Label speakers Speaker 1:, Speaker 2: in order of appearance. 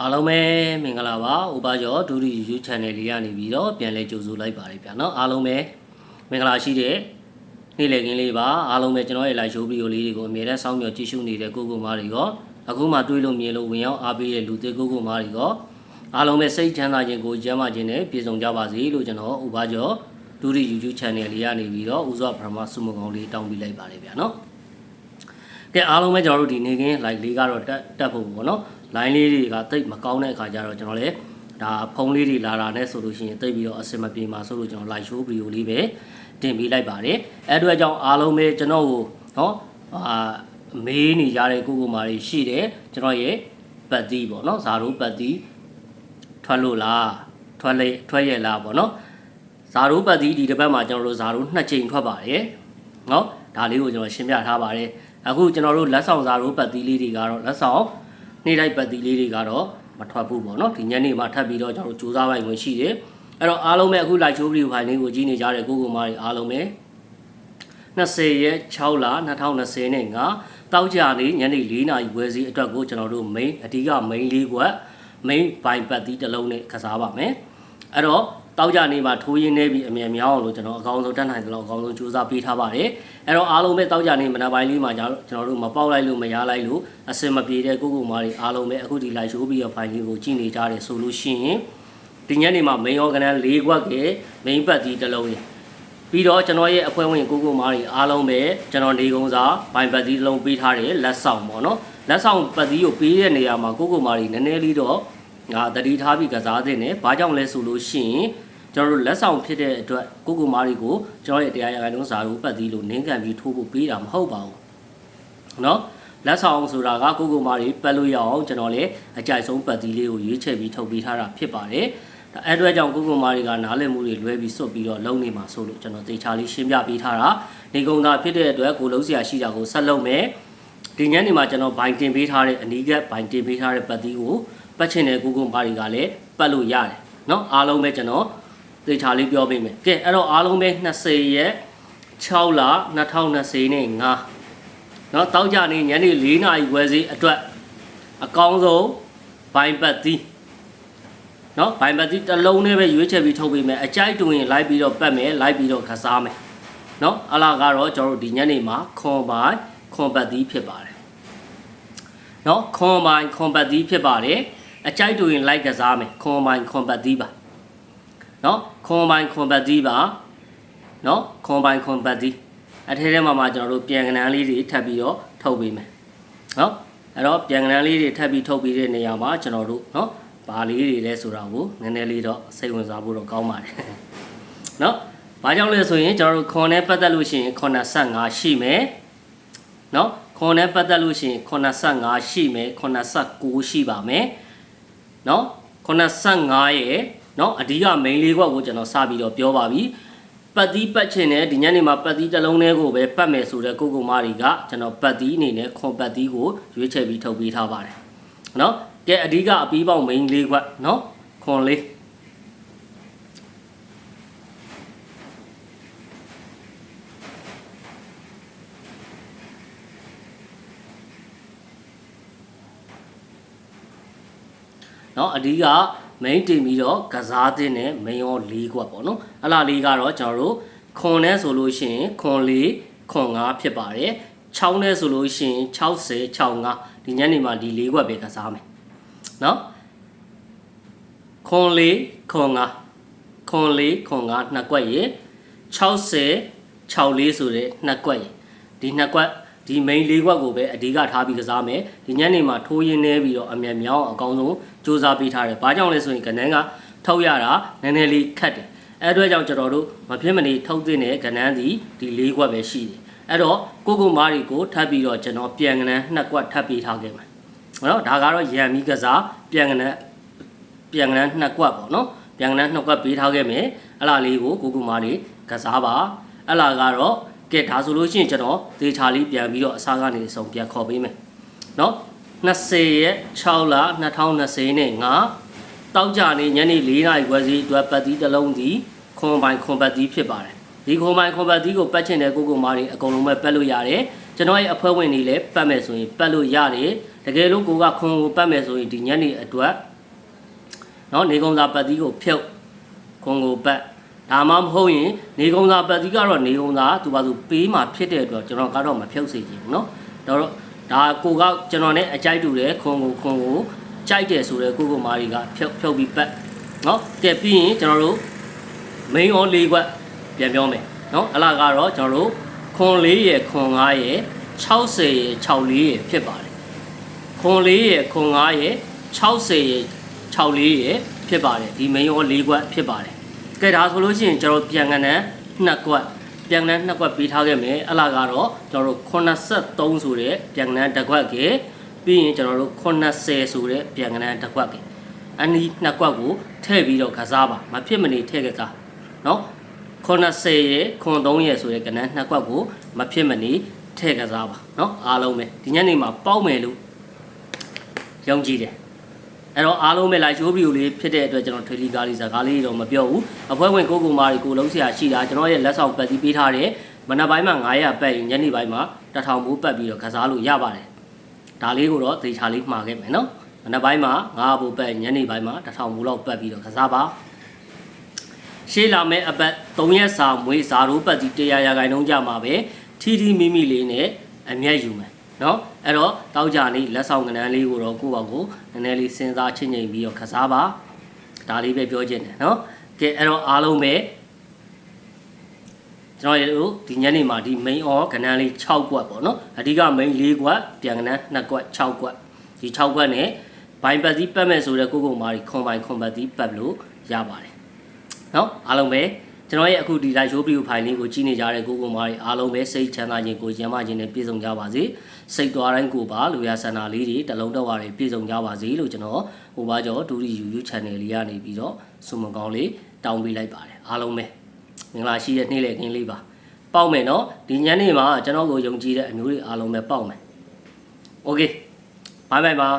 Speaker 1: အားလုံးပဲမင်္ဂလာပါ။ဥပါကျော်ဒူရီ YouTube Channel လေးကနေပြီးတော့ပြန်လဲကြိုဆိုလိုက်ပါတယ်ဗျာနော်။အားလုံးပဲမင်္ဂလာရှိတဲ့နေ့လည်ခင်းလေးပါ။အားလုံးပဲကျွန်တော်ရဲ့ live show video လေးတွေကိုအမြဲတမ်းစောင့်မျှော်ကြည့်ရှုနေတဲ့ကိုကိုမားတွေရောအခုမှတွေးလို့မြင်လို့ဝင်ရောက်အားပေးတဲ့လူသေးကိုကိုမားတွေရောအားလုံးပဲစိတ်ချမ်းသာခြင်းကိုကျမ်းမာခြင်းနဲ့ပြည့်စုံကြပါစေလို့ကျွန်တော်ဥပါကျော်ဒူရီ YouTube Channel လေးကနေပြီးတော့ဦးစွာပရမစုမကောင်းလေးတောင်းပေးလိုက်ပါတယ်ဗျာနော်။ ကဲအားလုံးပဲကျွန်တော်တို့ဒီနေခင်း live လေးကတော့တက်တက်ဖို့ပေါ့နော် line လေးတွေကတိတ်မကောင်းတဲ့အခါကျတော့ကျွန်တော်လည်းဒါဖုန်းလေးတွေလာတာနဲ့ဆိုလို့ရှိရင်တိတ်ပြီးတော့အဆင်မပြေမှာဆိုလို့ကျွန်တော် live show video လေးပဲတင်ပေးလိုက်ပါတယ်အဲ့အတွက်ကြောင့်အားလုံးပဲကျွန်တော်ကိုနော်အာမေးနေကြတဲ့ကိုကိုမာတွေရှိတယ်ကျွန်တော်ရဲ့ပတ်တီးပေါ့နော်ဇာတို့ပတ်တီးထွက်လို့လားထွက်လေထွက်ရလားပေါ့နော်ဇာတို့ပတ်တီးဒီတစ်ပတ်မှာကျွန်တော်တို့ဇာတို့နှစ်ချိန်ထွက်ပါတယ်နော်ဒါလေးကိုကျွန်တော်ရှင်းပြထားပါတယ် အခုကျွန်တော်တို့လက်ဆောင်ဇာတို့ပတ်တီးလေးတွေကတော့လက်ဆောင်နေ့တိုင်းပတ်တီးလေးတွေကတော့မထွက်ဘူးပေါ့နော်ဒီညနေမှာထပ်ပြီးတော့ကျွန်တော်တို့စူးစမ်းပိုင်ဝင်ရှိတယ်အဲ့တော့အားလုံးပဲအခု live show video ဖိုင်လေးကိုကြည့်နေကြတဲ့ကိုကိုမာတွေအားလုံးပဲ20ရက်6လ2020နဲ့9တောက်ကြနေညနေ4နာရီဝယ်စီအတွက်ကိုကျွန်တော်တို့ main အဓိက main လေးကွက် main ဘိုင်ပတ်တီးတစ်လုံးနဲ့ကစားပါမယ်အဲ့တော့ တောက်ကြနေမှာထိုးရင်းနေပြီးအမြင်များအောင်လို့ကျွန်တော်အကောင်းဆုံးတက်နိုင်တယ်လို့အကောင်းဆုံးကြိုးစားပေးထားပါတယ်အဲ့တော့အားလုံးပဲတောက်ကြနေမနက်ပိုင်းလေးမှာကျွန်တော်တို့မပေါက်လိုက်လို့မရလိုက်လို့အစင်မပြေတဲ့ကိုကိုမားတွေအားလုံးပဲအခုဒီ live show ပြီးတော့ file လေးကိုကြည့်နေကြတယ်ဆိုလို့ရှိရင်ဒီညနေမှာ main organ ၄ခွက်က main ပတ်တီးတစ်လုံးနဲ့ပြီးတော့ကျွန်တော်ရဲ့အဖွဲ့ဝင်ကိုကိုမားတွေအားလုံးပဲကျွန်တော်နေကုန်းစာဘိုင်ပတ်တီးတစ်လုံးပေးထားတယ်လက်ဆောင်ပေါ့နော်လက်ဆောင်ပတ်တီးကိုပေးတဲ့နေရာမှာကိုကိုမားတွေနည်းနည်းလေးတော့ ငါတတိထားပြီးကစားတဲ့နဲ့ဘာကြောင့်လဲဆိုလို့ရှိရင်ကျွန်တော်တို့လက်ဆောင်ဖြစ်တဲ့အတွက်ကိုကိုမားတွေကိုကျွန်တော်ရဲ့တရားရဂိုင်းလုံးစာတို့ပတ်တီးလို့နင်းကန်ပြီးထိုးဖို့ပေးတာမဟုတ်ပါဘူးเนาะလက်ဆောင်ဆိုတာကကိုကိုမားတွေပတ်လို့ရအောင်ကျွန်တော်လည်းအကြိုက်ဆုံးပတ်တီးလေးကိုရွေးချယ်ပြီးထုတ်ပေးထားတာဖြစ်ပါတယ်ဒါအဲ့အတွက်ကြောင့်ကိုကိုမားတွေကနားလည်မှုတွေလွဲပြီးစွတ်ပြီးတော့လုံနေမှာဆိုလို့ကျွန်တော်သေချာလေးရှင်းပြပေးထားတာနေကုံသာဖြစ်တဲ့အတွက်ကိုလုံးစရာရှိတာကိုဆက်လုပ်မယ်ဒီညနေမှာကျွန်တော်ဘိုင်တင်ပေးထားတဲ့အနီးကပ်ဘိုင်တင်ပေးထားတဲ့ပတ်တီးကို ပတ်ချင်တဲ့ကိုကိုမားတွေကလည်းပတ်လို့ရတယ်เนาะအားလုံးပဲကျွန်တော်သေချာလေးပြောပေးမယ်ကဲအဲ့တော့အားလုံးပဲ20ရက်6လ2020နဲ့9เนาะတောက်ကြနေညနေ4နာရီဝယ်စီအတွက်အကောင်းဆုံးဘိုင်ပတ်တီးနော်ဘိုင်ပတ်တီးတစ်လုံးနဲ့ပဲရွေးချယ်ပြီးထုတ်ပေးမယ်အကြိုက်တူရင်လိုက်ပြီးတော့ပတ်မယ်လိုက်ပြီးတော့ခစားမယ်နော်အလားကတော့ကျွန်တော်တို့ဒီညနေမှာခွန်ဘိုင်ခွန်ပတ်တီးဖြစ်ပါတယ်နော်ခွန်ဘိုင်ခွန်ပတ်တီးဖြစ်ပါတယ် အကြိုက်တူရင်လိုက်ကစားမယ်ခွန်ဘိုင်ခွန်ပတ်တီးပါနော်ခွန်ဘိုင်ခွန်ပတ်တီးပါနော်ခွန်ဘိုင်ခွန်ပတ်တီးအထဲထဲမှာမှကျွန်တော်တို့ပြန်ကနန်းလေးတွေထပ်ပြီးတော့ထုတ်ပေးမယ်နော်အဲ့တော့ပြန်ကနန်းလေးတွေထပ်ပြီးထုတ်ပေးတဲ့နေရာမှာကျွန်တော်တို့နော်ဘာလေးတွေလဲဆိုတာကိုနည်းနည်းလေးတော့စိတ်ဝင်စားဖို့တော့ကောင်းပါတယ်နော်ဘာကြောင့်လဲဆိုရင်ကျွန်တော်တို့ခွန်နဲ့ပတ်သက်လို့ရှိရင်85ရှိမယ်နော်ခွန်နဲ့ပတ်သက်လို့ရှိရင်85ရှိမယ်89ရှိပါမယ် နော်85ရဲ့နော်အဓိက main လေးခွက်ကိုကျွန်တော်စပြီးတော့ပြောပါပြီပတ်တီးပတ်ချင်တဲ့ဒီညနေမှာပတ်တီးတစ်လုံးလေးကိုပဲပတ်မယ်ဆိုတဲ့ကိုကိုမတွေကကျွန်တော်ပတ်တီးအနေနဲ့ခွန်ပတ်တီးကိုရွေးချယ်ပြီးထုတ်ပေးထားပါတယ်နော်ကဲအဓိကအပီးပေါင်း main လေးခွက်နော်ခွန်လေး နော်အဓိက main တင်ပြီးတော့ကစားတဲ့နဲ့ main ရော၄ခွက်ပေါ့နော်အလားလေးကတော့ကျွန်တော်တို့ခွန်နဲ့ဆိုလို့ရှိရင်ခွန်၄ခွန်၅ဖြစ်ပါတယ်6နဲ့ဆိုလို့ရှိရင်60 65ဒီညနေမှာဒီ၄ခွက်ပဲကစားမယ်နော်ခွန်၄ခွန်၅ခွန်၄ခွန်၅နှစ်ကွက်ရေ60 64ဆိုတဲ့နှစ်ကွက်ရေဒီနှစ်ကွက်ဒီ main ၄ခွက်ကိုပဲအဓိကထားပြီးကစားမယ်ဒီညနေမှာထိုးရင်းနေပြီးတော့အမြတ်မြောင်းအကောင်းဆုံး စူးစမ်းပေးထားတယ်။ဘာကြောင့်လဲဆိုရင်ကနန်းကထုတ်ရတာနည်းနည်းလေးခက်တယ်။အဲအတွက်ကြောင့်ကျွန်တော်တို့မဖြစ်မနေထုတ်တဲ့ကနန်းဒီဒီ၄ခွက်ပဲရှိတယ်။အဲ့တော့ကိုကိုမားတွေကိုထပ်ပြီးတော့ကျွန်တော်ပြန်ကနန်းနှစ်ကွက်ထပ်ပေးထားခဲ့မှာ။နော်ဒါကတော့ရန်မီကစားပြန်ကနန်းပြန်ကနန်းနှစ်ကွက်ပေါ့နော်။ပြန်ကနန်းနှစ်ကွက်ပေးထားခဲ့မယ်။အဲ့လားလေးကိုကိုကိုမားတွေကစားပါ။အဲ့လားကတော့ကဲဒါဆိုလို့ရှိရင်ကျွန်တော်ဒေချာလေးပြန်ပြီးတော့အစားကနေစုံပြန်ခေါ်ပေးမယ်။နော် 20ရက်6လ2020နဲ့ငါတောက်ကြနေညနေ4နာရီခွဲစီအတွက်ပတ်တီးတစ်လုံးစီခွန်ပိုင်ခွန်ပတ်တီးဖြစ်ပါတယ်ဒီခွန်ပိုင်ခွန်ပတ်တီးကိုပတ်ချင်တဲ့ကိုကိုမားတွေအကုန်လုံးပဲပတ်လို့ရတယ်ကျွန်တော်ရဲ့အဖွဲ့ဝင်တွေလည်းပတ်မယ်ဆိုရင်ပတ်လို့ရတယ် တကယ်လို့ကိုကခွန်ကိုပတ်မယ်ဆိုရင်ဒီညနေအတွက်နော်နေကုံစာပတ်သီးကိုဖြုတ်ခွန်ကိုပတ်ဒါမှမဟုတ်ရင်နေကုံစာပတ်သီးကတော့နေကုံစာသူပါသူပေးမှဖြစ်တဲ့အတွက်ကျွန်တော်ကတော့မဖြုတ်စေချင်ဘူးเนาะတော့ ဒါကိုကကျွန်တော်နဲ့အကြိုက်တူတယ်ခွန်ကိုခွန်ကိုကြိုက်တယ်ဆိုတော့ကိုကိုမာရီကဖြုတ်ဖြုတ်ပြီးပတ်နော်ကဲပြီးရင်ကျွန်တော်တို့ main on ၄ခွက်ပြန်ပြောမယ်နော်အလားကတော့ကျွန်တော်တို့ခွန်၄ရယ်ခွန်၅ရယ်60ရယ်64ရယ်ဖြစ်ပါတယ်ခွန်၄ရယ်ခွန်၅ရယ်60ရယ်64ရယ်ဖြစ်ပါတယ်ဒီ main on ၄ခွက်ဖြစ်ပါတယ်ကဲဒါဆိုလို့ရှိရင်ကျွန်တော်ပြန်ကနန်း2ခွက် ပြန်ကန်နှစ်ခွက်ပေးထားခဲ့မယ်အလားကတော့ကျွန်တော်တို့83ဆိုတဲ့ပြန်ကန်တစ်ခွက်ကပြီးရင်ကျွန်တော်တို့80ဆိုတဲ့ပြန်ကန်တစ်ခွက်ကအနီးနှစ်ခွက်ကိုထည့်ပြီးတော့ကစားပါမဖြစ်မနေထည့်ကြစားเนาะ 90ရဲ့93ရဲ့ဆိုတဲ့ကဏ္ဍနှစ်ကွက်ကိုမဖြစ်မနေထည့်ကစားပါเนาะအားလုံးပဲဒီညနေမှာပေါက်မယ်လို့ယုံကြည်တယ် အဲ့တော့အားလုံးပဲ live show video လေးဖြစ်တဲ့အတွက်ကျွန်တော် trailer ကားလေးစကားလေးတော့မပြောဘူးအဖွဲ့ဝင်ကိုကိုမာတွေကိုလုံးဆရာရှိတာကျွန်တော်ရဲ့လက်ဆောင်ပတ်သီးပေးထားတဲ့မနက်ပိုင်းမှာ900ပတ်ညနေပိုင်းမှာ1000ဘူးပတ်ပြီးတော့ကစားလို့ရပါတယ်ဒါလေးကိုတော့သေချာလေးမှာခဲ့မယ်နော်မနက်ပိုင်းမှာ9ဘူးပတ်ညနေပိုင်းမှာ1000ဘူးလောက်ပတ်ပြီးတော့ကစားပါရှေးလာမဲ့အပတ်3ရက်စာမွေးစာရိုးပတ်ကြီးတရားရဂိုင်းလုံးကြမှာပဲထီထီမိမိလေးနဲ့အမျက်ယူမယ် เนาะအဲ့တော့တောက်ကြနေလက်ဆောင်ကဏ္ဍလေးကိုတော့ကိုယ့်ဘာကိုနည်းနည်းလေးစဉ်းစားချင်းချင်းပြီးတော့ခစားပါဒါလေးပဲပြောချင်တယ်เนาะကဲအဲ့တော့အားလုံးပဲကျွန်တော်တို့ဒီညနေမှာဒီ main or ကဏ္ဍလေး6ကွက်ပေါ့နော်အဓိက main 4ကွက်ပြန်ကဏ္ဍ2ကွက်6ကွက်ဒီ6ကွက်နဲ့ဘိုင်ပတ်စီပတ်မဲ့ဆိုတဲ့ကိုကိုမာရီခွန်ဘိုင်ခွန်ပတ်စီပတ်လို့ရပါတယ် เนาะအားလုံးပဲ ကျွန်တော်ရဲ့အခုဒီ live show video file လေးကိုကြည့်နေကြတဲ့ကိုကိုမားတွေအားလုံးပဲစိတ်ချမ်းသာခြင်းကိုကျန်းမာခြင်းနဲ့ပြည့်စုံကြပါစေစိတ်သွားတိုင်းကိုပါလူရဆန္ဒလေးတွေတလုံးတော့ပါတွေပြည့်စုံကြပါစေလို့ကျွန်တော်ဟိုပါကျော်ဒူရီ YouTube channel လေးကနေပြီးတော့ဆုမကောင်းလေးတောင်းပေးလိုက်ပါတယ်အားလုံးပဲမင်္ဂလာရှိတဲ့နေ့လည်ခင်းလေးပါပေါက်မယ်เนาะဒီညနေမှာကျွန်တော်ကိုယုံကြည်တဲ့အမျိုးတွေအားလုံးပဲပေါက်မယ်โอเคဘိုင်ဘိုင်ပါ